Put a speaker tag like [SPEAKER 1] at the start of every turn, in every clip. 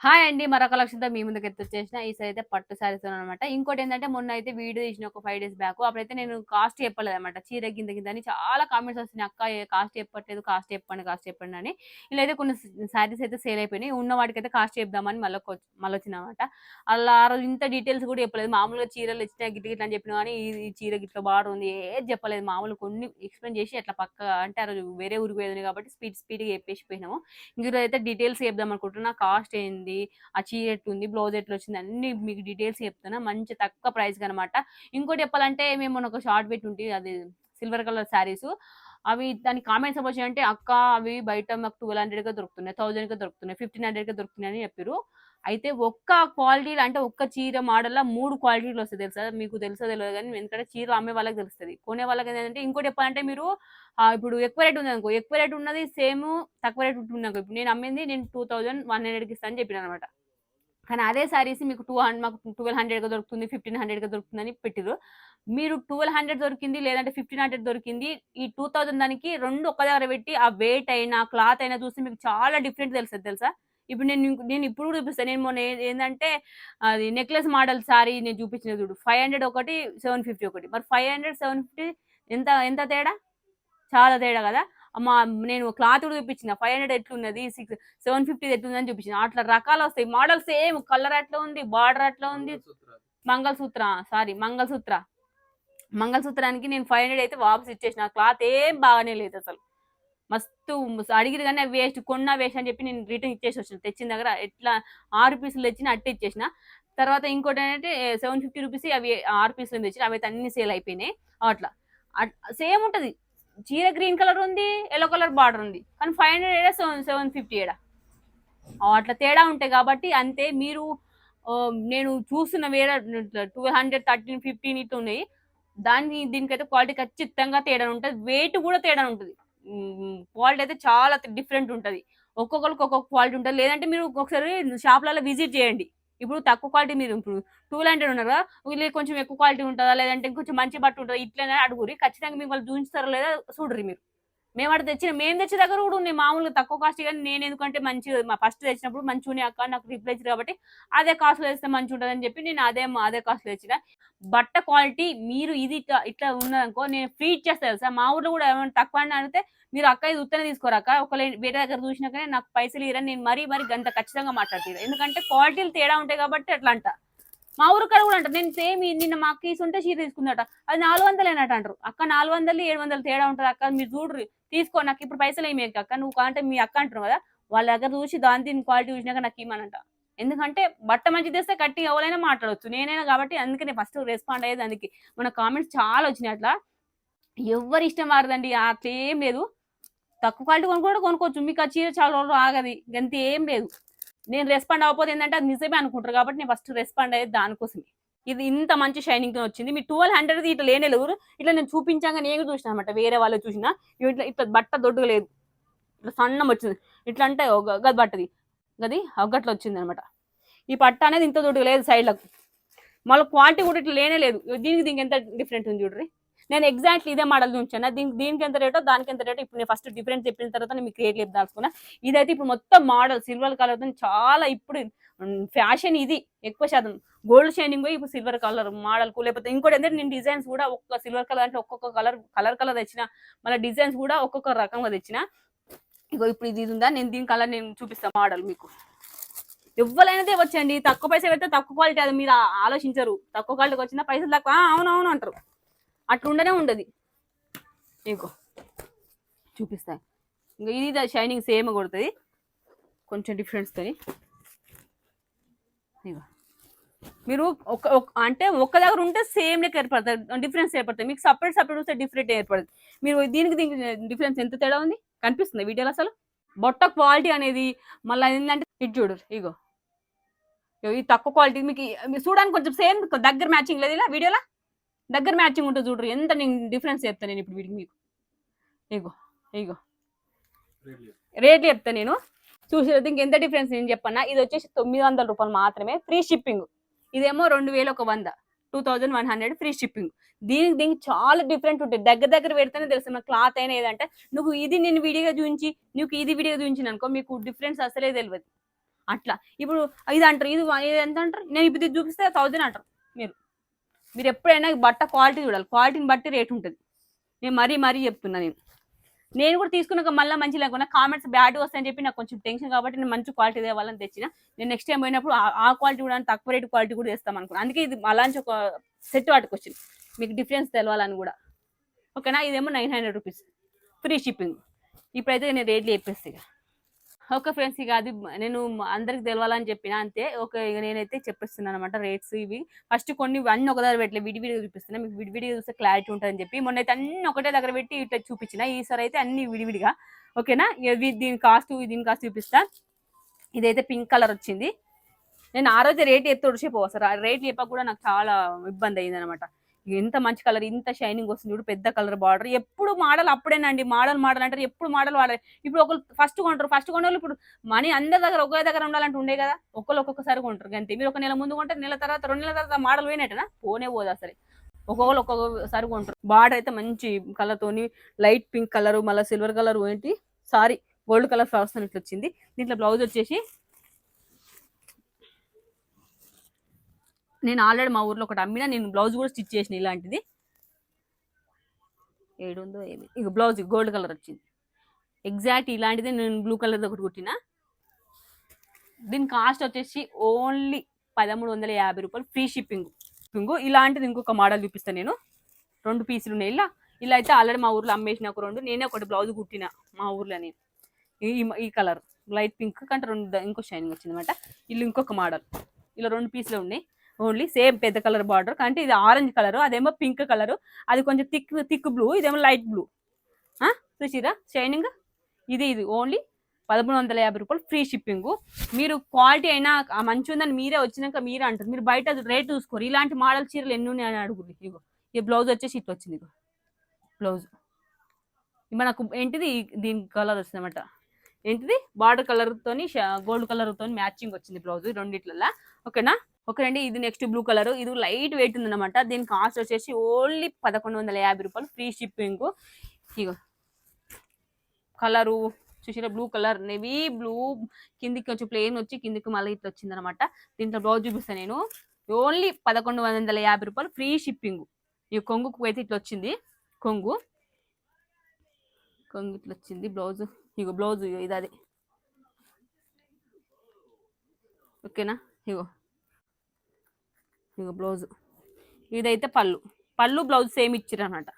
[SPEAKER 1] Hi అండి మరొక లక్ష్యంతో మీ ముందుకు ఎత్తు వచ్చేసిన ఈసారి అయితే పట్టు శారీస్ అనమాట ఇంకోటి ఏంటంటే మొన్న అయితే వీడియో తీసిన ఒక ఫైవ్ డేస్ బ్యాక్ అప్పుడైతే నేను కాస్ట్ చెప్పలేదు అనమాట చీర గింద గింద అని చాలా కామెంట్స్ వస్తున్నాయి. అక్క కాస్ట్ చెప్పట్లేదు కాస్ట్ చెప్పండి కాస్ట్ చెప్పండి అని. ఇలా అయితే కొన్ని శారీస్ అయితే సేల్ అయిపోయినాయి. ఉన్న వాటికైతే కాస్ట్ చెప్దామని మళ్ళీ మళ్ళీ వచ్చిందనమాట అలా ఆ రోజు ఇంత డీటెయిల్స్ కూడా చెప్పలేదు. మామూలుగా చీరలు ఇచ్చిన గిట్ గిట్ల అని చెప్పిన కానీ ఈ చీర గిట్ల బాగుంది ఏది చెప్పలేదు. మామూలు కొన్ని ఎక్స్ప్లెయిన్ చేసి అట్లా పక్క అంటే ఆ రోజు వేరే ఊరికి పోయేది కాబట్టి స్పీడ్ స్పీడ్గా చెప్పేసి పోయినాము. ఇందులో అయితే డీటెయిల్స్ చెప్దాం అనుకుంటున్నా. కాస్ట్ ఏంది ఆ చీర ఎట్లుంది బ్లౌజ్ ఎట్లా వచ్చింది అన్ని మీకు డీటెయిల్స్ చెప్తాను మంచి తక్కువ ప్రైస్ అనమాట ఇంకోటి చెప్పాలంటే మేము ఒక షార్ట్ పెట్టి ఉంటుంది అది సిల్వర్ కలర్ శారీస్ అవి దాని కామెంట్స్ వచ్చాయంటే అక్క అవి బయట మాకు ట్వెల్వ్ హండ్రెడ్గా దొరుకుతున్నాయి థౌజండ్గా దొరుకుతున్నాయి ఫిఫ్టీన్ హండ్రెడ్గా దొరుకుతున్నాయి అని చెప్పారు అయితే ఒక్క క్వాలిటీలో అంటే ఒక్క చీర మోడల్లో మూడు క్వాలిటీలు వస్తాయి తెలుసా? మీకు తెలుసో తెలియదు కానీ ఎందుకంటే చీర అమ్మే వాళ్ళకి తెలుస్తుంది. కొనే వాళ్ళకి ఏంటంటే ఇంకోటి చెప్పాలంటే మీరు ఇప్పుడు ఎక్కువ రేట్ ఉంది అనుకో ఎక్కువ రేట్ ఉన్నది సేమ్ తక్కువ రేట్ ఉంటుంది అనుకో ఇప్పుడు నేను అమ్మింది నేను టూ థౌజండ్ వన్ హండ్రెడ్కి ఇస్తాను అని చెప్పిన అనమాట. కానీ అదే సారీస్ మీకు టూ హండ్రెడ్ మాకు ట్వెల్వ్ హండ్రెడ్గా దొరుకుతుంది ఫిఫ్టీన్ హండ్రెడ్గా దొరుకుతుందని పెట్టిరు మీరు ట్వెల్వ్ హండ్రెడ్ దొరికింది లేదంటే ఫిఫ్టీన్ హండ్రెడ్ దొరికింది ఈ టూ థౌజండ్ దానికి రెండు ఒక దగ్గర పెట్టి ఆ వెయిట్ అయినా క్లాత్ అయినా చూస్తే మీకు చాలా డిఫరెంట్ తెలుస్తుంది తెలుసా? ఇప్పుడు నేను నేను ఇప్పుడు కూడా చూపిస్తాను నేను మొన్న ఏంటంటే అది నెక్లెస్ మోడల్ సారీ నేను చూపించిన చూడు. ఫైవ్ హండ్రెడ్ ఒకటి సెవెన్ ఫిఫ్టీ ఒకటి. మరి ఫైవ్ హండ్రెడ్ సెవెన్ ఫిఫ్టీ ఎంత ఎంత తేడా? చాలా తేడా కదా? అమ్మా నేను క్లాత్ కూడా చూపించిన. ఫైవ్ హండ్రెడ్ ఎట్లున్నది? సిక్స్ సెవెన్ ఫిఫ్టీ ఎట్లుందని చూపించిన. అట్లా రకాలు వస్తాయి. మోడల్ సేమ్ కలర్ అట్లా ఉంది? బార్డర్ అట్లా ఉంది? మంగళసూత్ర. సారీ మంగళసూత్ర. మంగళసూత్రానికి నేను ఫైవ్ హండ్రెడ్ అయితే వాపస్ ఇచ్చేసిన. క్లాత్ ఏం బాగానే లేదు అసలు. మస్తు అడిగిరు కానీ వేస్ట్ కొన్నా వేస్ట్ అని చెప్పి నేను రిటర్న్ ఇచ్చేసి వచ్చిన. తెచ్చిన దగ్గర ఎట్లా ఆరు పీసులు తెచ్చిన అట్టే ఇచ్చేసిన. తర్వాత ఇంకోటి ఏంటంటే సెవెన్ ఫిఫ్టీ రూపీస్ అవి ఆరు పీసులు తెచ్చిన అవి అయితే అన్ని సేల్ అయిపోయినాయి. అట్లా. సేమ్ ఉంటుంది. చీర గ్రీన్ కలర్ ఉంది ఎల్లో కలర్ బార్డర్ ఉంది. కానీ ఫైవ్ హండ్రెడ్ ఏడా సెవెన్ సెవెన్ ఫిఫ్టీ ఏడా? అట్లా తేడా ఉంటాయి కాబట్టి అంతే. మీరు నేను చూస్తున్న వేరే ట్వెల్వ్ హండ్రెడ్ థర్టీన్ ఫిఫ్టీన్ ఇట్లా ఉన్నాయి. దాన్ని దీనికైతే క్వాలిటీ ఖచ్చితంగా తేడా ఉంటుంది. వెయిట్ కూడా తేడా ఉంటుంది. క్వాలిటీ అయితే చాలా డిఫరెంట్ ఉంటుంది. ఒక్కొక్కరికి ఒక్కొక్క క్వాలిటీ ఉంటుంది. లేదంటే మీరు ఒకసారి షాప్లలో విజిట్ చేయండి. ఇప్పుడు తక్కువ క్వాలిటీ మీరు ఇప్పుడు టూ హండ్రెడ్ ఉన్నారు కదా వీళ్ళు కొంచెం ఎక్కువ క్వాలిటీ ఉంటుందా? లేదంటే కొంచెం మంచి బట్ట ఉంటుందా? ఇట్లనే అడుగురి ఖచ్చితంగా మీకు వాళ్ళు చూపిస్తారో లేదా చూడరు మీరు. మేము అక్కడ తెచ్చిన మేము తెచ్చే దగ్గర కూడా ఉన్నాయి మామూలుగా తక్కువ కాస్ట్ కానీ నేను ఎందుకంటే మంచి మా ఫస్ట్ తెచ్చినప్పుడు మంచి ఉన్నాయి అక్క నాకు రిప్లై ఇచ్చారు కాబట్టి అదే కాస్ట్లో వేస్తే మంచి ఉంటుంది అని చెప్పి నేను అదే అదే కాస్ట్లో తెచ్చిన. బట్ట క్వాలిటీ మీరు ఇది ఇట్లా ఇట్లా ఉన్నదనుకో నేను ఫ్రీ ఇచ్చేస్తాను తెలుసా? మా ఊర్లో కూడా ఏమైనా తక్కువ అని అడిగితే మీరు అక్క ఇది ఉత్తనే తీసుకోరాక ఒకవేళ వేరే దగ్గర చూసినాకనే నాకు పైసలు ఇరని నేను మరీ మరీ గంత ఖచ్చితంగా మాట్లాడుతాను ఎందుకంటే క్వాలిటీలు తేడా ఉంటాయి కాబట్టి అట్లా అంట. మా ఊరు కాడ కూడా అంటారు నేను సేమ్ నిన్న మా అక్క ఉంటే చీర తీసుకుందట. అది నాలుగు వందలు అంటారు. అక్క నాలుగు వందలు ఏడు వందలు తేడా ఉంటుంది అక్క. మీరు చూడరు తీసుకో నాకు ఇప్పుడు పైసలు ఏమి అక్క. నువ్వు అంటే మీ అక్క అంటారు కదా వాళ్ళ దగ్గర చూసి దాని దీని క్వాలిటీ చూసినాక నాకు ఇమ్మనంట ఎందుకంటే బట్ట మంచి తెస్తే కట్టి ఎవరైనా మాట్లాడవచ్చు నేనైనా కాబట్టి అందుకే నేను ఫస్ట్ రెస్పాండ్ అయ్యేది అందుకే. మన కామెంట్స్ చాలా వచ్చినాయి అట్లా. ఎవరి ఇష్టం వారదండి అట్లా ఏం లేదు. తక్కువ క్వాలిటీ కొనుక్కోవడం కొనుక్కోవచ్చు. మీకు ఆ చీర చాలా రోజులు ఆగది. గంత ఏం లేదు. నేను రెస్పాండ్ అవ్వకపోతే ఏంటంటే అది నిజమే అనుకుంటారు కాబట్టి నేను ఫస్ట్ రెస్పాండ్ అయ్యేది దానికోసమే. ఇది ఇంత మంచి షైనింగ్తో వచ్చింది. మీ ట్వెల్వ్ హండ్రెడ్ ఇట్లా లేనే లేవు ఇట్లా నేను చూపించాక నేను చూసిన అనమాట వేరే వాళ్ళు చూసిన ఇట్లా ఇట్లా బట్ట దొడ్డుగా లేదు. ఇట్లా సన్నం వచ్చింది. ఇట్లా అంటే గది బట్టది. గది ఒగ్గట్లో వచ్చింది అనమాట ఈ పట్ట అనేది ఇంత దొడ్డుగా లేదు సైడ్లకు మళ్ళీ క్వాలిటీ కూడా ఇట్లా లేనే లేదు. దీనికి దీనికి ఎంత డిఫరెంట్ ఉంది చూడ్రి నేను ఎగ్జాక్ట్లీ ఇదే మోడల్ చూపించాను? దీనికి దీనికి ఎంత రేటో దానికి ఎంత రేటో ఇప్పుడు నేను ఫస్ట్ డిఫరెన్స్ చెప్పిన తర్వాత నేను మీకు క్రియేట్ దాచుకున్నా ఇదైతే ఇప్పుడు మొత్తం మోడల్ సిల్వర్ కలర్తో చాలా ఇప్పుడు ఫ్యాషన్ ఇది ఎక్కువ శాతం. గోల్డ్ షైనింగ్ ఇప్పుడు సిల్వర్ కలర్ మోడల్ లేకపోతే ఇంకోటి ఏంటంటే నేను డిజైన్స్ కూడా ఒక్క సిల్వర్ కలర్ అంటే ఒక్కొక్క కలర్ కలర్ కలర్ తెచ్చిన మళ్ళీ డిజైన్స్ కూడా ఒక్కొక్క రకంగా తెచ్చిన. ఇగో ఇప్పుడు ఇది ఇది ఉందా? నేను దీని కలర్ నేను చూపిస్తాను మోడల్ మీకు. ఎవ్వరైనదే వచ్చండి. తక్కువ పైసలు పెడితే తక్కువ క్వాలిటీ అది మీరు ఆలోచించరు. తక్కువ క్వాలిటీకి వచ్చిన పైసలు తక్కువ. అవునవును అంటారు. అట్లా ఉండనే ఉండదు. ఇంకో చూపిస్తా. ఇంకా ఇది షైనింగ్ సేమ్ కొడుతుంది. కొంచెం డిఫరెన్స్తో ఇగో. మీరు ఒక అంటే ఒక్క దగ్గర ఉంటే సేమ్ లెక్క ఏర్పడుతుంది డిఫరెన్స్ ఏర్పడుతుంది మీకు సపరేట్ సపరేట్ వస్తే డిఫరెంట్ ఏర్పడుతుంది మీరు దీనికి దీనికి డిఫరెన్స్ ఎంత తేడా ఉంది? కనిపిస్తుంది వీడియోలో అసలు? బొట్ట క్వాలిటీ అనేది మళ్ళీ ఏంటంటే ఇది చూడు ఇగో. ఇగో ఇది తక్కువ క్వాలిటీ మీకు ఈ- మీరు చూడడానికి కొంచెం సేమ్ దగ్గర మ్యాచింగ్ లేదు ఇలా వీడియోలో? దగ్గర మ్యాచింగ్ ఉంటుంది చూడరు ఎంత నేను డిఫరెన్స్ చెప్తాను నేను ఇప్పుడు వీడికి మీకు. ఇగో ఇగో. రేట్లు చెప్తాను నేను. చూసేది ఇంక ఎంత డిఫరెన్స్ నేను చెప్పన్నా? ఇది వచ్చేసి తొమ్మిది వందల రూపాయలు మాత్రమే ఫ్రీ షిప్పింగ్ ఇదేమో రెండు వేల ఒక వంద. Two thousand one hundred free shipping దీనికి దీనికి చాలా డిఫరెంట్ ఉంటుంది. దగ్గర దగ్గర పెడితేనే తెలుసు మన క్లాత్ అయినా ఏదంటే. నువ్వు ఇది నేను విడిగా చూపించి నువ్వు ఇది విడిగా చూపించిన అనుకో మీకు డిఫరెన్స్ అసలే తెలియదు అట్లా. ఇప్పుడు ఇది అంటారు ఇది ఇది ఎంత అంటారు? నేను ఇప్పుడు ఇది చూపిస్తే థౌజండ్ అంటారు మీరు. మీరు ఎప్పుడైనా బట్ట క్వాలిటీ చూడాలి. క్వాలిటీని బట్టి రేట్ ఉంటుంది. నేను మరీ మరీ చెప్తున్నా నేను. నేను కూడా తీసుకున్నాక మళ్ళీ మంచి లేకుండా కామెంట్స్ బ్యాడ్ వస్తాయని చెప్పి నాకు కొంచెం టెన్షన్ కాబట్టి నేను మంచి క్వాలిటీ తేవాలని తెచ్చిన. నేను నెక్స్ట్ టైం పోయినప్పుడు ఆ- క్వాలిటీ కూడా తక్కువ రేట్ క్వాలిటీ కూడా తెస్తాం అనుకున్నాను అందుకే ఇది అలాంటి ఒక సెట్ వాటికి వచ్చింది. మీకు డిఫరెన్స్ తెలవాలని కూడా. ఓకేనా ఇదేమో nine hundred rupees free shipping ఇప్పుడైతే నేను రేట్లు చెప్పేస్తా ఓకే ఫ్రెండ్స్ ఇక అది నేను అందరికి తెలవాలని చెప్పిన అంతే. ఓకే ఇక నేనైతే చెప్పేస్తున్నాను అనమాట రేట్స్ ఇవి. ఫస్ట్ కొన్ని అన్ని ఒక దగ్గర పెట్టలే విడివిడిగా చూపిస్తున్నా. మీకు విడివిడిగా చూస్తే క్లారిటీ ఉంటుందని చెప్పి. మొన్న అయితే అన్ని ఒకటే దగ్గర పెట్టి ఇట్లా చూపించిన. ఈసారి అయితే అన్ని విడివిడిగా ఓకేనా? ఇవి దీని కాస్ట్ దీని కాస్ట్ చూపిస్తా. ఇదైతే పింక్ కలర్ వచ్చింది. నేను ఆ రోజు రేట్ ఎత్తు ఉడిచిపో సార్ ఆ రేట్ చెప్పక కూడా నాకు చాలా ఇబ్బంది అయింది అనమాట ఎంత మంచి కలర్ ఇంత షైనింగ్ వస్తుంది చూడు పెద్ద కలర్ బార్డర్. ఎప్పుడు మోడల్ అప్పుడేనండి. మోడల్ మోడల్ అంటారు. ఎప్పుడు మోడల్ వాడాలి ఇప్పుడు ఒకరు ఫస్ట్ కొంటారు. ఫస్ట్ కొనే ఇప్పుడు మనీ అందరి దగ్గర ఒకే దగ్గర ఉండాలంటే ఉండే కదా. ఒకళ్ళు ఒక్కొక్కసారి కొంటారు. అంతే. మీరు ఒక నెల ముందు కొంటే నెల తర్వాత రెండు నెలల తర్వాత మోడల్ పోయినట్టనా? పోనే పోదు అసలు. ఒక్కొక్కరు ఒక్కొక్కసారి కొంటారు. బార్డర్ అయితే మంచి కలర్ తోని లైట్ పింక్ కలర్ మళ్ళీ సిల్వర్ కలర్ ఏంటి? సారీ గోల్డ్ కలర్ ఫ్లవర్స్ అని ఇట్లా వచ్చింది. దీంట్లో బ్లౌజ్ వచ్చేసి నేను ఆల్రెడీ మా ఊర్లో ఒకటి అమ్మినా నేను బ్లౌజ్ కూడా స్టిచ్ చేసిన ఇలాంటిది. ఏడుందో ఏమి? ఇక బ్లౌజ్ గోల్డ్ కలర్ వచ్చింది. ఎగ్జాక్ట్ ఇలాంటిదే నేను బ్లూ కలర్ ఒకటి కుట్టిన. దీని కాస్ట్ వచ్చేసి ఓన్లీ పదమూడు వందల యాభై రూపాయలు. ఫ్రీ షిప్పింగ్ షిప్పింగ్ ఇలాంటిది ఇంకొక మోడల్ చూపిస్తాను నేను. రెండు పీసులు ఉన్నాయి ఇలా. ఇలా అయితే ఆల్రెడీ మా ఊర్లో అమ్మేసిన ఒక రెండు. నేనే ఒకటి బ్లౌజ్ కుట్టిన మా ఊర్లో నేను. ఈ ఈ కలర్. లైట్ పింక్ కంటే రెండు ఇంకో షైనింగ్ వచ్చింది అనమాట ఇల్లు ఇంకొక మోడల్ ఇలా రెండు పీసులు ఉన్నాయి. ఓన్లీ సేమ్ పెద్ద కలర్ బార్డర్. అంటే ఇది ఆరెంజ్ కలర్ అదేమో పింక్ కలర్. అది కొంచెం థిక్ థిక్ బ్లూ ఇదేమో లైట్ బ్లూ. చూసిరా షైనింగ్? ఇది ఇది ఓన్లీ పదమూడు వందల యాభై రూపాయలు ఫ్రీ షిప్పింగ్. మీరు క్వాలిటీ అయినా మంచి ఉందని మీరే వచ్చినాక మీరే అంటారు. మీరు బయట రేట్ చూసుకోరు. ఇలాంటి మోడల్ చీరలు ఎన్ని ఉన్నాయని అడుగురు ఇగో ఈ బ్లౌజ్ వచ్చేసి ఇట్లా వచ్చింది ఇగో. బ్లౌజ్. మనకు ఏంటిది? దీని కలర్ వచ్చింది అనమాట ఏంటిది? బార్డర్ కలర్తో గోల్డ్ కలర్తో మ్యాచింగ్ వచ్చింది బ్లౌజ్ రెండిట్లలా ఓకేనా? ఓకేనండి ఇది నెక్స్ట్ బ్లూ కలర్. ఇది లైట్ వెయిట్ ఉంది అనమాట దీని కాస్ట్ వచ్చేసి ఓన్లీ పదకొండు వందల యాభై రూపాయలు. Free shipping. ఇగో. కలరు. చూసిన బ్లూ కలర్. Navy blue. కిందికి కొంచెం ప్లెయిన్ వచ్చి కిందికి మళ్ళీ ఇట్లా వచ్చింది అనమాట దీంట్లో బ్లౌజ్ చూపిస్తాను నేను. ఓన్లీ పదకొండు వందల యాభై రూపాయలు ఫ్రీ షిప్పింగ్. ఈ కొంగుకు అయితే ఇట్లా వచ్చింది. కొంగు. కొంగు ఇట్లా వచ్చింది బ్లౌజ్. ఇగో బ్లౌజ్ ఇగో ఇది అది ఓకేనా? ఇగో. ఇగో బ్లౌజ్. ఇదైతే పళ్ళు. పళ్ళు బ్లౌజ్ సేమ్ ఇచ్చిర్రు అనమాట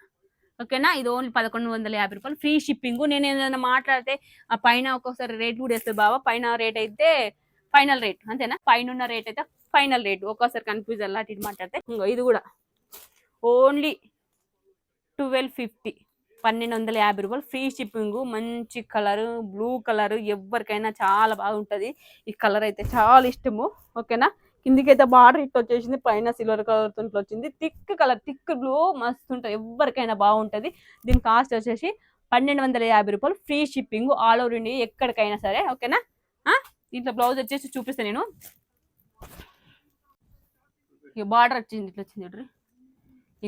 [SPEAKER 1] ఓకేనా? ఇది ఓన్లీ పదకొండు వందల యాభై రూపాయలు. Free shipping. నేను ఏదైనా మాట్లాడితే ఆ పైన ఒక్కొక్కసారి రేట్ కూడా వేస్తుంది బాబా పైన రేట్ అయితే ఫైనల్ రేట్. అంతేనా? పైన ఉన్న రేట్ అయితే ఫైనల్ రేట్. ఒక్కోసారి కన్ఫ్యూజ్ అలా మాట్లాడితే. ఇంకో ఇది కూడా. Only twelve fifty. పన్నెండు వందల యాభై రూపాయలు. Free shipping. మంచి కలర్. Blue colour. ఎవరికైనా చాలా బాగుంటుంది. ఈ కలర్ అయితే చాలా ఇష్టము. ఓకేనా? కిందికైతే బార్డర్ ఇట్ వచ్చేసింది. పైన సిల్వర్ కలర్తో ఇట్లా వచ్చింది. థిక్ కలర్ థిక్ బ్లూ మస్తు ఉంటుంది ఎవరికైనా బాగుంటుంది. దీని కాస్ట్ వచ్చేసి పన్నెండు వందల యాభై రూపాయలు. Free shipping all over India ఎక్కడికైనా సరే. ఓకేనా? దీంట్లో బ్లౌజ్ వచ్చేసి చూపిస్తాను నేను. ఇక బార్డర్ వచ్చింది ఇట్లా వచ్చింది చూడ్రి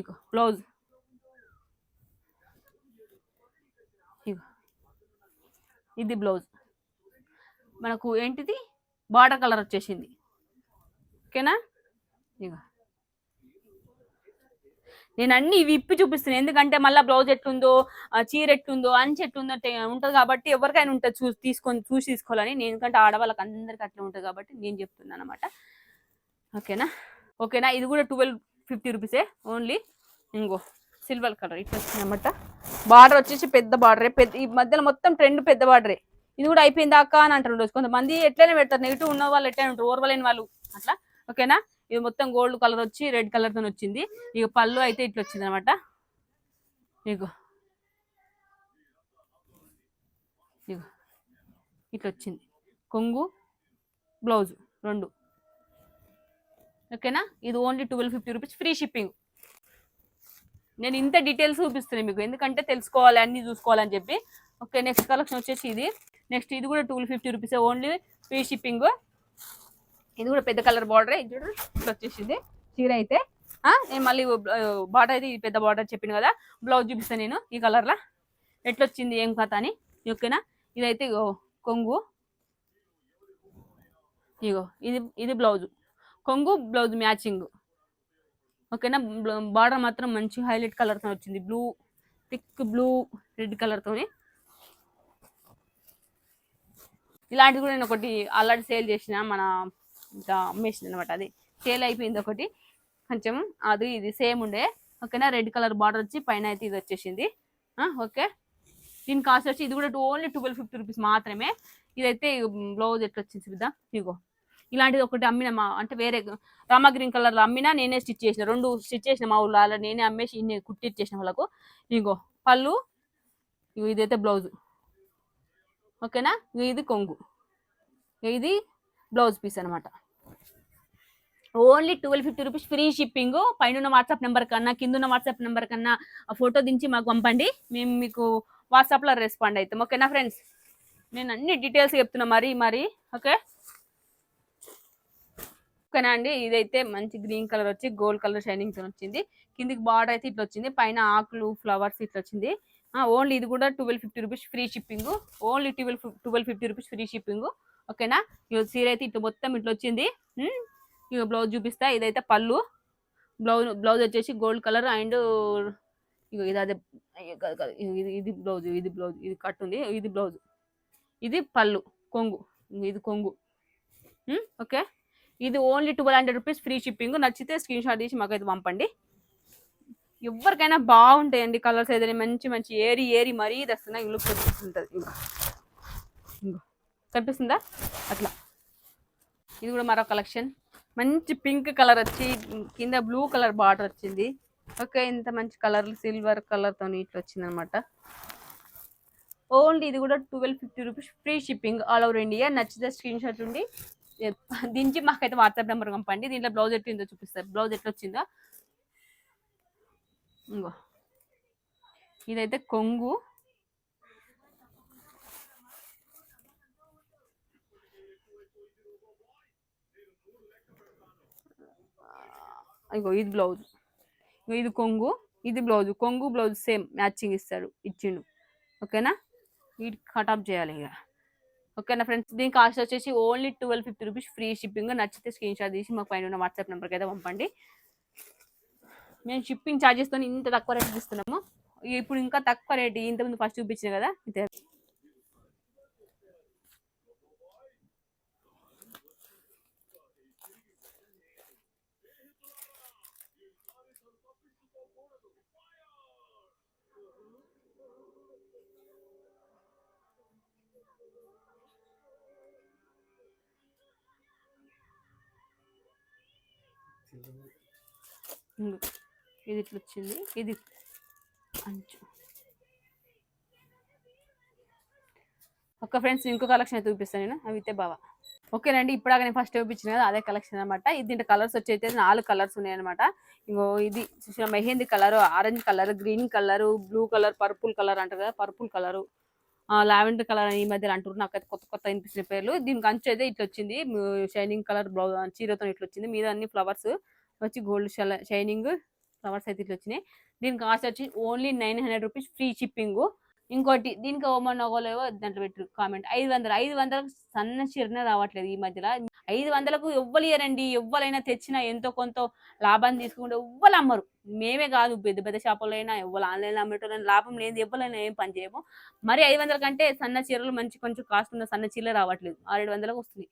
[SPEAKER 1] ఇక బ్లౌజ్. ఇక ఇది బ్లౌజ్. మనకు ఏంటిది? బార్డర్ కలర్ వచ్చేసింది. ఓకేనా? ఇగో నేను అన్ని ఇవి ఇప్పి చూపిస్తున్నాను. ఎందుకంటే మళ్ళీ బ్లౌజ్ ఎట్లుందో చీర ఎట్లుందో అంచి ఎట్లుందో ఉంటుంది కాబట్టి ఎవరికైనా ఉంటుంది చూసి తీసుకొని చూసి తీసుకోవాలని. నేను ఎందుకంటే ఆడవాళ్ళకి అందరికి అట్లా ఉంటుంది కాబట్టి నేను చెప్తున్నాను అనమాట ఓకేనా? ఓకేనా? ఇది కూడా ట్వెల్వ్ ఫిఫ్టీ రూపీసే ఓన్లీ. ఇంకో సిల్వర్ కలర్ ఇట్లా వచ్చిందన్నమాట బార్డర్ వచ్చేసి పెద్ద బార్డరే. పెద్ద ఈ మధ్యలో మొత్తం ట్రెండ్ పెద్ద బార్డరే. ఇది కూడా అయిపోయిందాకా అని అంటారు రోజు కొంతమంది. ఎట్లయినా పెడతారు. నెగిటివ్ ఉన్న వాళ్ళు ఎట్లయినా ఉంటారు. ఓర్వలేని వాళ్ళు అట్లా. ఓకేనా? ఇది మొత్తం గోల్డ్ కలర్ వచ్చి రెడ్ కలర్తో వచ్చింది. ఇక పళ్ళు అయితే ఇట్లా వచ్చింది అనమాట ఇగో. ఇగో. ఇట్లా వచ్చింది. కొంగు బ్లౌజ్ రెండు. ఓకేనా? ఇది only twelve fifty rupees free shipping. నేను ఇంత డీటెయిల్స్ చూపిస్తున్నాను మీకు. ఎందుకంటే తెలుసుకోవాలి అన్ని చూసుకోవాలని చెప్పి. ఓకే నెక్స్ట్ కలెక్షన్ వచ్చేసి ఇది. నెక్స్ట్ ఇది కూడా twelve fifty rupees. Only free shipping. ఇది కూడా పెద్ద కలర్ బార్డర్ ఇది చూడండి ఇట్లా వచ్చేసింది. చీర అయితే నేను మళ్ళీ బార్డర్ అయితే ఇది పెద్ద బార్డర్ చెప్పిన కదా బ్లౌజ్ చూపిస్తాను నేను ఈ కలర్లో ఎట్లొచ్చింది ఏం కథ అని. ఓకేనా? ఇదైతే కొంగు. ఇగో ఇది ఇది బ్లౌజ్ కొంగు బ్లౌజ్ మ్యాచింగ్ ఓకేనా? బార్డర్ మాత్రం మంచి హైలైట్ కలర్తో వచ్చింది. బ్లూ థిక్ బ్లూ రెడ్ కలర్తో ఇలాంటివి కూడా నేను ఒకటి ఆల్రెడీ సేల్ చేసిన మన ఇంకా అమ్మేసింది అనమాట అది. సేల్ అయిపోయింది ఒకటి. కొంచెం అది ఇది సేమ్ ఉండే. ఓకేనా? రెడ్ కలర్ బార్డర్ వచ్చి పైన అయితే ఇది వచ్చేసింది. ఓకే. దీని కాస్ట్ వచ్చి ఇది కూడా ఓన్లీ ట్వెల్వ్ ఫిఫ్టీ రూపీస్ మాత్రమే. ఇదైతే బ్లౌజ్ ఎట్లా వచ్చింది బిడ్డ ఇగో ఇలాంటిది ఒకటి అమ్మిన మా అంటే వేరే రామా గ్రీన్ కలర్లో అమ్మినా నేనే స్టిచ్ చేసిన. రెండు స్టిచ్ చేసిన మా ఊళ్ళో అలా నేనే అమ్మేసి ఇన్ని కుట్టిచ్చేసిన వాళ్ళకు. ఇగో పళ్ళు. ఇగో ఇదైతే బ్లౌజ్ ఓకేనా? ఇది కొంగు. ఇది బ్లౌజ్ పీస్ అనమాట only twelve fifty rupees free shipping. పైన వాట్సాప్ నెంబర్ కన్నా కింద ఉన్న వాట్సాప్ నెంబర్ కన్నా ఆ ఫోటో దించి మాకు పంపండి. మేము మీకు వాట్సాప్లో రెస్పాండ్ అవుతాం ఓకేనా ఫ్రెండ్స్? నేను అన్ని డీటెయిల్స్ చెప్తున్నా మరి మరి. ఓకే? ఓకేనా అండి? ఇదైతే మంచి గ్రీన్ కలర్ వచ్చి గోల్డ్ కలర్ షైనింగ్ వచ్చింది. కిందికి బార్డర్ అయితే ఇట్లా వచ్చింది. పైన ఆకులు ఫ్లవర్స్ ఇట్లా వచ్చింది. ఓన్లీ ఇది కూడా twelve fifty rupees free shipping. Only twelve twelve fifty rupees free shipping. ఓకేనా? ఇక సీర అయితే ఇట్లా మొత్తం ఇట్లా వచ్చింది. ఇక బ్లౌజ్ చూపిస్తా. ఇదైతే పళ్ళు. బ్లౌజ్ బ్లౌజ్ వచ్చేసి గోల్డ్ కలర్ అండ్ ఇక ఇది అదే ఇది ఇది బ్లౌజ్ ఇది బ్లౌజ్ ఇది కట్ ఉంది. ఇది బ్లౌజ్. ఇది పళ్ళు కొంగు. ఇది కొంగు. ఓకే. ఇది only twelve hundred rupees free shipping. నచ్చితే స్క్రీన్ షాట్ తీసి మాకైతే పంపండి. ఎవరికైనా బాగుంటాయండి కలర్స్ ఏదైనా మంచి మంచి ఏరి ఏరి మరీ తెస్తున్నాయి లుక్ కనిపిస్తుంటుంది ఇంకా కనిపిస్తుందా? అట్లా. ఇది కూడా మరో కలెక్షన్. మంచి పింక్ కలర్ వచ్చి కింద బ్లూ కలర్ బార్డర్ వచ్చింది. ఓకే ఇంత మంచి కలర్ సిల్వర్ కలర్తో ఇట్లా వచ్చింది అనమాట ఓన్లీ ఇది కూడా twelve fifty rupees free shipping all over India. నచ్చితే స్క్రీన్ షాట్ ఉండి దించి మాకైతే వాట్సాప్ నెంబర్ పంపండి. దీంట్లో బ్లౌజ్ ఎట్టిందో చూపిస్తారు. బ్లౌజ్ ఎట్లా వచ్చిందో. ఇంకో ఇదైతే కొంగు. ఇగో ఇది బ్లౌజ్ ఇగో ఇది కొంగు ఇది బ్లౌజ్ కొంగు బ్లౌజ్ సేమ్ మ్యాచింగ్ ఇస్తాడు ఇచ్చిండు. ఓకేనా? వీటి కటాప్ చేయాలి ఇక ఓకేనా ఫ్రెండ్స్ దీని కాస్ట్ వచ్చేసి only twelve fifty rupees free shipping నచ్చితే స్క్రీన్ షాట్ తీసి మాకు పైన ఉన్న వాట్సాప్ నెంబర్కి అయితే పంపండి. మేము షిప్పింగ్ ఛార్జెస్తో ఇంత తక్కువ రేట్ ఇస్తున్నాము. ఇప్పుడు ఇంకా తక్కువ రేట్ ఇంతకుముందు ఫస్ట్ చూపించిన కదా? ఇదే. ఇది ఇట్లా వచ్చింది. ఇది అంచు. ఒక్క ఫ్రెండ్స్ ఇంకో కలెక్షన్ అయితే చూపిస్తాను నేను. అవి అయితే బావా. ఓకేనండి ఇప్పుడాక నేను ఫస్ట్ చూపించిన కదా అదే కలెక్షన్ అనమాట ఇది దీంట్లో కలర్స్ వచ్చైతే నాలుగు కలర్స్ ఉన్నాయి అనమాట ఇంకో ఇది చూసిన mehndi colour orange colour green colour blue colour purple colour అంటారు కదా పర్పుల్ కలర్. లావెండర్ కలర్ ఈ మధ్యలో అంటారు నాకైతే కొత్త కొత్త అనిపించిన పేర్లు. దీనికి అంచు అయితే ఇట్లా వచ్చింది. షైనింగ్ కలర్ బ్లౌజ్ చీరతో ఇట్లా వచ్చింది. మీద అన్ని ఫ్లవర్స్ వచ్చి గోల్డ్ షైనింగ్ ఫ్లవర్స్ అయితే ఇట్లా వచ్చినాయి. దీని కాస్ట్ వచ్చి only nine hundred rupees free shipping. ఇంకోటి దీనికి ఓమన్ నగోలేవో దాంట్లో పెట్టారు కామెంట్ ఐదు వందలు ఐదు వందలకు సన్న చీరనే రావట్లేదు ఈ మధ్యలో. ఐదు వందలకు ఇవ్వలేరండి ఎవ్వలైనా తెచ్చినా ఎంతో కొంత లాభాన్ని తీసుకుంటే ఎవ్వరు అమ్మరు. మేమే కాదు పెద్ద పెద్ద షాపుల్లో అయినా ఎవ్వరు ఆన్లైన్ అమ్మేటోళ్ళని లాభం లేదు ఎవ్వరైనా ఏం పని చేయము. మరి ఐదు వందల కంటే సన్న చీరలు మంచి కొంచెం కాస్ట్ ఉన్న సన్న చీరలు రావట్లేదు. ఆరేడు వందలకు వస్తుంది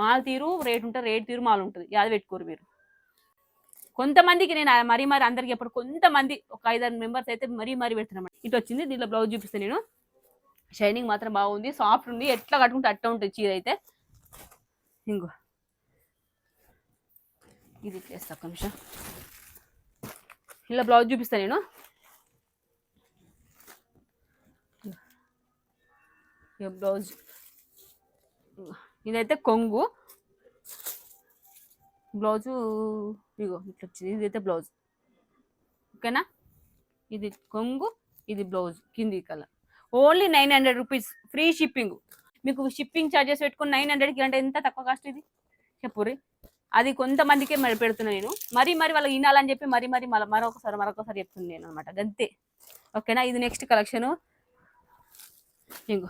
[SPEAKER 1] మాల్ తీరు రేటు ఉంటే రేటు తీరు మాల్ ఉంటుంది. అది పెట్టుకోరు మీరు. కొంతమందికి నేను మరీ మరి అందరికి ఎప్పుడు కొంతమంది ఒక ఐదారు మెంబర్స్ అయితే మరీ మరీ పెడుతున్నాం ఇటు వచ్చింది దీంట్లో బ్లౌజ్ చూపిస్తాను నేను. షైనింగ్ మాత్రం బాగుంది సాఫ్ట్ ఉంది. ఎట్లా కట్టుకుంటే అట్ట ఉంటుంది చీర అయితే. ఇంకో. ఇది చేస్తా ఒక నిమిషం. ఇలా బ్లౌజ్ చూపిస్తాను నేను. బ్లౌజ్ ఇదైతే కొంగు. బ్లౌజు ఇగో ఇట్లా వచ్చింది ఇదైతే బ్లౌజ్. ఓకేనా? ఇది కొంగు ఇది బ్లౌజ్. కింది colour. Only nine hundred rupees. Free shipping. మీకు షిప్పింగ్ ఛార్జెస్ పెట్టుకుని నైన్ హండ్రెడ్కి అంటే ఎంత తక్కువ కాస్ట్ ఇది? చెప్పుర్రి. అది కొంతమందికే మరి పెడుతున్నా నేను. మరీ మరి వాళ్ళకి వినాలని చెప్పి మరీ మరి మళ్ళీ మరొకసారి మరొకసారి చెప్తుంది నేను అనమాట అంతే ఓకేనా? ఇది నెక్స్ట్ కలెక్షను. ఇంకో.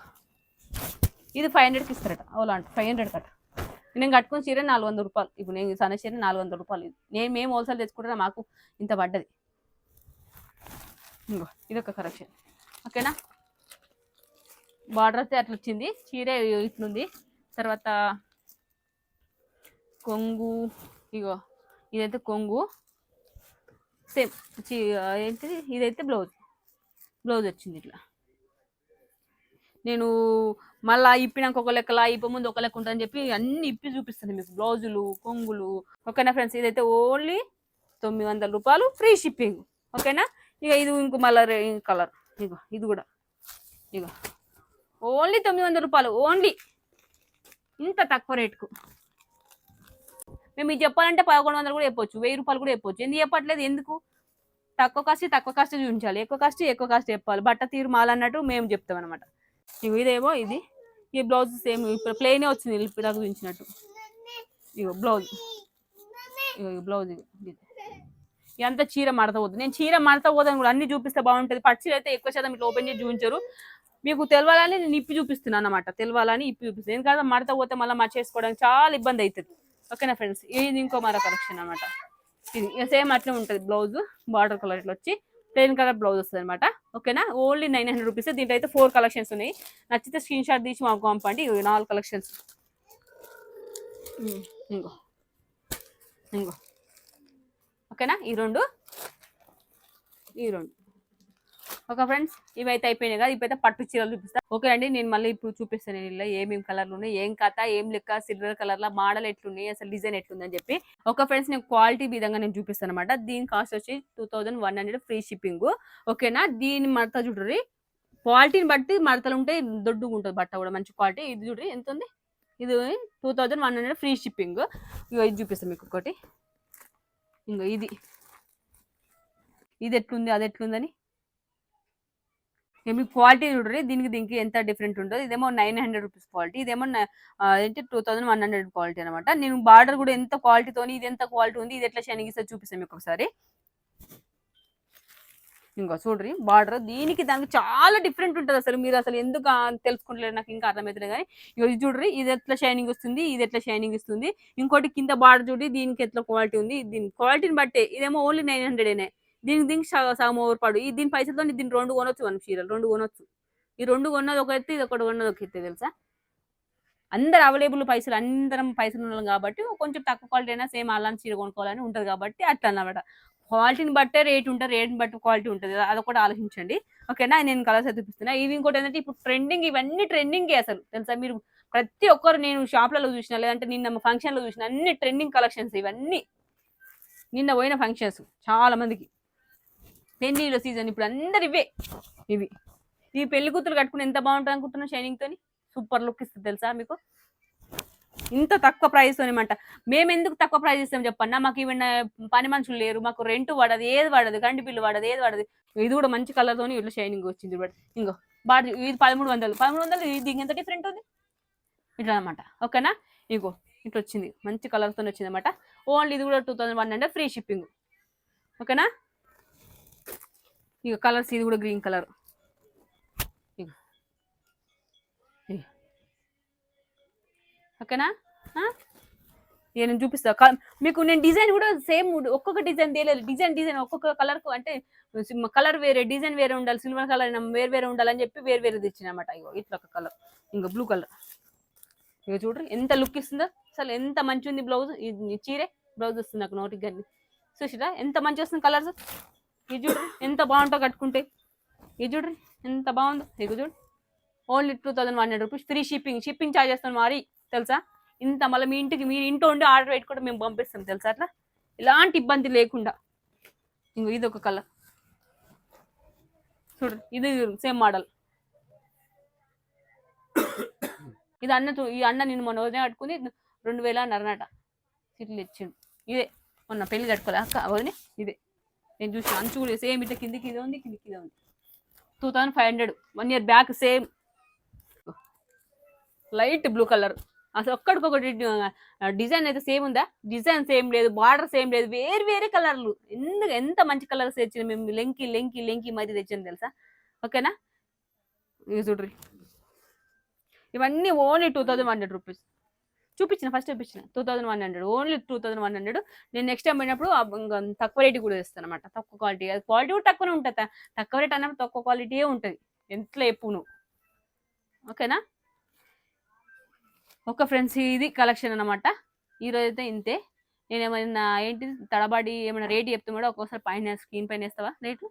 [SPEAKER 1] ఇది ఫైవ్ హండ్రెడ్కి ఇస్తారట. ఓలా ఫైవ్ హండ్రెడ్ కట్ట. నేను కట్టుకున్న చీర నాలుగు వందల రూపాయలు. ఇప్పుడు నేను సన్న చీర నాలుగు వందల రూపాయలు. నేను మేము హోల్సేల్ తెచ్చుకుంటున్నా మాకు ఇంత పడ్డది. ఇంకో ఇదొక కరెక్షన్ ఓకేనా? బార్డర్ అయితే అట్లా వచ్చింది. చీరే ఇట్లుంది. తర్వాత కొంగు ఇగో ఇదైతే కొంగు. సేమ్ చీ ఏంటిది? ఇదైతే బ్లౌజ్ బ్లౌజ్ వచ్చింది ఇట్లా. నేను మళ్ళా ఇప్పినాక ఒక లెక్కలా ఇప్ప ముందు ఒక లెక్క ఉంటుందని చెప్పి అన్ని ఇప్పి చూపిస్తాను మీకు. బ్లౌజులు కొంగులు ఓకేనా ఫ్రెండ్స్? ఇదైతే ఓన్లీ తొమ్మిది వందల రూపాయలు ఫ్రీ షిప్పింగ్. ఓకేనా? ఇక ఇది ఇంకో మళ్ళీ కలర్. ఇగో ఇది కూడా. ఇగో. ఓన్లీ తొమ్మిది వందల రూపాయలు. ఓన్లీ. ఇంత తక్కువ రేటుకు. మేము ఇది చెప్పాలంటే పదకొండు వందలు కూడా చెప్పొచ్చు. వెయ్యి రూపాయలు కూడా చెప్పొచ్చు. ఎందుకు చెప్పట్లేదు? ఎందుకు? తక్కువ కాస్ట్ తక్కువ కాస్ట్ చూపించాలి. ఎక్కువ కాస్ట్ ఎక్కువ కాస్ట్ చెప్పాలి. బట్ట తీరు మాలన్నట్టు మేము చెప్తాం అనమాట ఇవి ఇదేమో ఇది. ఈ బ్లౌజ్ సేమ్ ఇప్పుడు ప్లెయినే వచ్చింది ఇప్పుడు చూపించినట్టు. ఇగో బ్లౌజ్. ఇగో బ్లౌజ్ ఇది. ఇదంతా చీర మడత పోతుంది నేను చీర మడత కూడా అన్ని చూపిస్తే బాగుంటుంది. పట్టు అయితే ఎక్కువ శాతం ఇట్లా ఓపెన్ చేసి చూపించరు. మీకు తెలవాలని నేను ఇప్పి చూపిస్తున్నాను అనమాట తెలవాలని ఇప్పి చూపిస్తాను ఎందుకంటే మడత పోతే మళ్ళీ మా చేసుకోవడానికి చాలా ఇబ్బంది అవుతుంది ఓకేనా ఫ్రెండ్స్? ఇది ఇంకో మరో కలెక్షన్ అనమాట ఇది సేమ్ అట్లే ఉంటుంది బ్లౌజ్. బార్డర్ కలర్ ఇట్లా వచ్చి. ప్లెయిన్ కలర్ బ్లౌజ్ వస్తుంది అనమాట ఓకేనా ఓన్లీ నైన్ హండ్రెడ్ రూపీస్ దీంట్లో అయితే ఫోర్ కలెక్షన్స్ ఉన్నాయి. నచ్చితే స్క్రీన్ షాట్ తీసి మాకు పంపండి. ఇవి నాలుగు కలెక్షన్స్ ఇంకో. ఇంకో. ఓకేనా ఈ రెండు. ఈ రెండు. ఓకే ఫ్రెండ్స్ ఇవైతే అయిపోయినాయి కదా ఇప్పుడైతే పట్టు చీరలు చూపిస్తా. ఓకే అండి నేను మళ్ళీ ఇప్పుడు చూపిస్తాను ఇలా ఏమేమి కలర్లు ఉన్నాయి ఏం కథ ఏం లెక్క సిల్వర్ కలర్ లా మోడల్ ఎట్లున్నాయి అసలు డిజైన్ ఎట్లుందని చెప్పి. ఓకే ఫ్రెండ్స్ నేను క్వాలిటీ విధంగా నేను చూపిస్తాను అనమాట దీని కాస్ట్ వచ్చి two thousand one hundred free shipping ఓకేనా దీని మడత చూడరి క్వాలిటీని బట్టి మడతలు ఉంటాయి దొడ్డుగా ఉంటుంది బట్ట కూడా మంచి క్వాలిటీ ఇది చూడరి ఎంత ఉంది? ఇది two thousand one hundred free shipping ఇగో ఇది చూపిస్తాను మీకు ఒకటి. ఇంకో ఇది. ఇది ఎట్లుంది అది ఎట్లుందని? మీకు క్వాలిటీ చూడరు దీనికి దీనికి ఎంత డిఫరెంట్ ఉంటుందో ఇదేమో నైన్ హండ్రెడ్ రూపీస్ క్వాలిటీ ఇదేమో ఏంటి two thousand one hundred quality అనమాట నేను బార్డర్ కూడా ఎంత క్వాలిటీతో ఇది ఎంత క్వాలిటీ ఉంది ఇది ఎట్లా షైనింగ్ ఇస్తే చూపిస్తాను మీకు ఒకసారి. ఇంకో చూడ్రి బార్డర్ దీనికి దానికి చాలా డిఫరెంట్ ఉంటుంది అసలు. మీరు అసలు ఎందుకు తెలుసుకుంటలేరు నాకు ఇంకా అర్థమవుతుంది కానీ. ఇది చూడ్రి ఇది ఎట్లా షైనింగ్ వస్తుంది ఇది ఎట్లా షైనింగ్ ఇస్తుంది ఇంకోటి కింద బార్డర్ చూడి దీనికి ఎట్లా క్వాలిటీ ఉంది దీని క్వాలిటీని బట్టే ఇదేమో ఓన్లీ నైన్ హండ్రెడ్ దీనికి దీనికి సగం ఓవర్పాడు. ఈ దీని పైసలతో దీన్ని రెండు కొనొచ్చు మనం చీరలు. రెండు కొనొచ్చు. ఈ రెండు కొన్నది ఒక ఎత్తి ఇది ఒకటి కొన్నది ఒక ఎత్తి తెలుసా? అందరు అవైలబుల్ పైసలు అందరం పైసలు ఉన్నాం కాబట్టి కొంచెం తక్కువ క్వాలిటీ అయినా సేమ్ అలాంటి చీర కొనుక్కోవాలని ఉంటుంది కాబట్టి అట్లా అన్నమాట క్వాలిటీని బట్టే రేట్ ఉంటుంది రేట్ని బట్టి క్వాలిటీ ఉంటుంది. అది కూడా ఆలోచించండి. ఓకేనా? నేను కలర్స్ చూపిస్తున్నా. ఇవి ఇంకోటి ఏంటంటే ఇప్పుడు ట్రెండింగ్ ఇవన్నీ ట్రెండింగే అసలు. తెలుసా? మీరు ప్రతి ఒక్కరు నేను షాప్లలో చూసిన లేదంటే నిన్న ఫంక్షన్లో చూసిన అన్ని ట్రెండింగ్ కలెక్షన్స్ ఇవన్నీ. నిన్న పోయిన ఫంక్షన్స్ చాలా మందికి పెళ్ళిలో సీజన్ ఇప్పుడు అందరు ఇవే. ఇవి. ఈ పెళ్ళి కూతురు కట్టుకుని ఎంత బాగుంటుంది అనుకుంటున్నా షైనింగ్ తోని? సూపర్ లుక్ ఇస్తుంది తెలుసా మీకు? ఇంత తక్కువ ప్రైస్ అనమాట మేము ఎందుకు తక్కువ ప్రైస్ ఇస్తాం చెప్పన్నా? మాకు ఈవెన్ పని మనుషులు లేరు. మాకు రెంట్ పడదు ఏది పడదు కంటి బిల్లు పడదు ఏది పడదు. ఇది కూడా మంచి కలర్ తోని ఇట్లా షైనింగ్ వచ్చింది చూడండి ఇంకో బాగా ఇది పదమూడు వందలు. పదమూడు వందలు ఇది ఎంత డిఫరెంట్ ఉంది? ఇట్లా అనమాట ఓకేనా? ఇంకో ఇట్లా వచ్చింది. మంచి కలర్ తోని వచ్చింది అనమాట ఓన్లీ ఇది కూడా two thousand one hundred free shipping ఓకేనా? ఇక కలర్స్ ఇది కూడా గ్రీన్ కలర్. ఓకేనా? ఇక నేను చూపిస్తా. మీకు నేను డిజైన్ కూడా సేమ్ ఒక్కొక్క డిజైన్ తేలేదు. డిజైన్ డిజైన్ ఒక్కొక్క కలర్ అంటే కలర్ వేరే డిజైన్ వేరే ఉండాలి సిల్వర్ కలర్ వేరు వేరే ఉండాలని చెప్పి వేరు వేరే తెచ్చినమాట ఇగో ఇట్లా ఒక కలర్. ఇంకా బ్లూ కలర్. ఇక చూడరు ఎంత లుక్ ఇస్తుందో. అసలు ఎంత మంచి ఉంది బ్లౌజ్. చీరే బ్లౌజ్ వస్తుంది నాకు నోటికి కానీ. చూసిరా ఎంత మంచి వస్తుంది కలర్స్? ఇది చూడ్రి ఎంత బాగుంటుందో కట్టుకుంటే. ఇది చూడ్రి ఎంత బాగుందో. ఇది చూడు. Only two thousand one hundred rupees free shipping shipping charges మరి తెలుసా? ఇంత మళ్ళీ మీ ఇంటికి మీరు ఇంట్లో ఉండి ఆర్డర్ పెట్టుకుంటే మేము పంపిస్తాం తెలుసా అట్లా? ఎలాంటి ఇబ్బంది లేకుండా. ఇంకో ఇది ఒక కలర్ చూడు ఇది సేమ్ మోడల్ ఇది అన్న చూ- ఈ అన్న నేను మొన్న వదిన కట్టుకుంది రెండు వేల నరనట సిట్లు ఇచ్చిండు ఇదే మొన్న పెళ్ళి కట్టుకోలే అక్క వదిన ఇదే. నేను చూసిన అంచు కూడా సేమ్ ఇట్లా కిందికి ఇదే ఉంది కిందికి ఇదే ఉంది. Two thousand five hundred one year back same light blue colour అసలు ఒక్కడికొకటి డిజైన్ అయితే సేమ్ ఉందా? డిజైన్ సేమ్ లేదు బార్డర్ సేమ్ లేదు వేరు వేరే కలర్లు ఎందుకు ఎంత మంచి కలర్స్ తెచ్చిన మేము? లెంకి లెంకి లెంకి మరీ తెచ్చాను తెలుసా? ఓకేనా? చూడ్రి ఇవన్నీ only two thousand hundred rupees చూపించిన ఫస్ట్ చూపించిన. Two thousand one hundred only two thousand one hundred నేను నెక్స్ట్ టైం పోయినప్పుడు తక్కువ రేట్ కూడా ఇస్తాను అనమాట తక్కువ క్వాలిటీ అది క్వాలిటీ కూడా తక్కువనే ఉంటుంది. తక్కువ రేట్ అన్నప్పుడు తక్కువ క్వాలిటీయే ఉంటుంది. ఎంతలో ఎప్పును ఓకేనా? ఓకే ఫ్రెండ్స్ ఇది కలెక్షన్ అనమాట ఈరోజు అయితే ఇంతే. నేను ఏమైనా ఏంటి తడబడి ఏమైనా రేట్ చెప్తే కూడా ఒక్కోసారి పైన స్క్రీన్ పైన వేస్తావా రేట్లు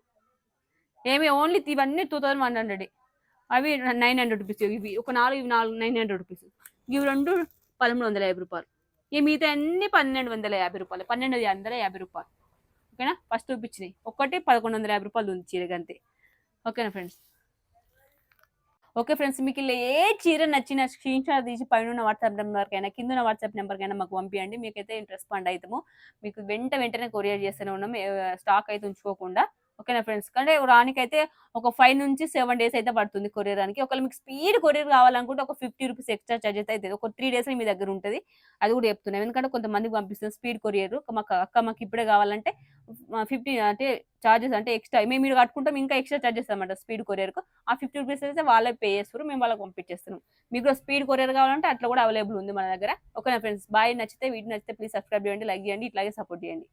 [SPEAKER 1] ఏమి ఓన్లీ ఇవన్నీ టూ థౌసండ్ వన్ హండ్రెడ్ అవి నైన్ హండ్రెడ్ రూపీస్ ఇవి ఒక నాలుగు ఇవి నాలుగు నైన్ హండ్రెడ్ రూపీస్ ఇవి రెండు పదమూడు వందల యాభై రూపాయలు. ఈ మిగతా అన్ని పన్నెండు వందల యాభై రూపాయలు. పన్నెండు వందల యాభై రూపాయలు. ఓకేనా? ఫస్ట్ చూపించినాయి ఒకటి పదకొండు వందల యాభై రూపాయలు ఉంది చీరకంతే అంతే ఓకేనా ఫ్రెండ్స్? ఓకే ఫ్రెండ్స్ మీకు ఇలా ఏ చీర నచ్చిన స్క్రీన్ షాట్ తీసి పైన ఉన్న వాట్సాప్ నెంబర్కైనా కింద ఉన్న వాట్సాప్ నెంబర్కైనా మాకు పంపించండి మీకైతే రెస్పాండ్ అవుతాము మీకు వెంట వెంటనే కొరియర్ చేస్తూనే ఉన్నాం స్టాక్ అయితే ఉంచుకోకుండా. ఓకేనా ఫ్రెండ్స్? అంటే రానికైతే ఒక ఫైవ్ నుంచి సెవెన్ డేస్ అయితే పడుతుంది కొరియర్ రానికి. ఒకవేళ మీకు స్పీడ్ కొరియర్ కావాలనుకుంటే ఒక ఫిఫ్టీ రూపీస్ ఎక్స్ట్రా చార్జెస్ అయితే ఒక త్రీ డేస్ మీ దగ్గర ఉంటుంది. అది కూడా చెప్తున్నాం ఎందుకంటే కొంతమందికి పంపిస్తుంది స్పీడ్ కొరియర్. మాకు అక్క మాకు ఇప్పుడే కావాలంటే ఫిఫ్టీ అంటే చార్జెస్ అంటే ఎక్స్ట్రా మేము మీరు కట్టుకుంటాం ఇంకా ఎక్స్ట్రా చార్జెస్ అనమాట స్పీడ్ కొరియర్కు. ఆ ఫిఫ్టీ రూపీస్ అయితే వాళ్ళే పే చేస్తారు. మేము వాళ్ళకి పంపించేస్తున్నాం. మీకు కూడా స్పీడ్ కొరియర్ కావాలంటే అట్లా కూడా అవైలబుల్ ఉంది మన దగ్గర. ఓకేనా ఫ్రెండ్స్? బాయ్. నచ్చితే వీడియో నచ్చితే ప్లీజ్ సబ్స్క్రైబ్ చేయండి లైక్ చేయండి ఇట్లాగే సపోర్ట్ చేయండి.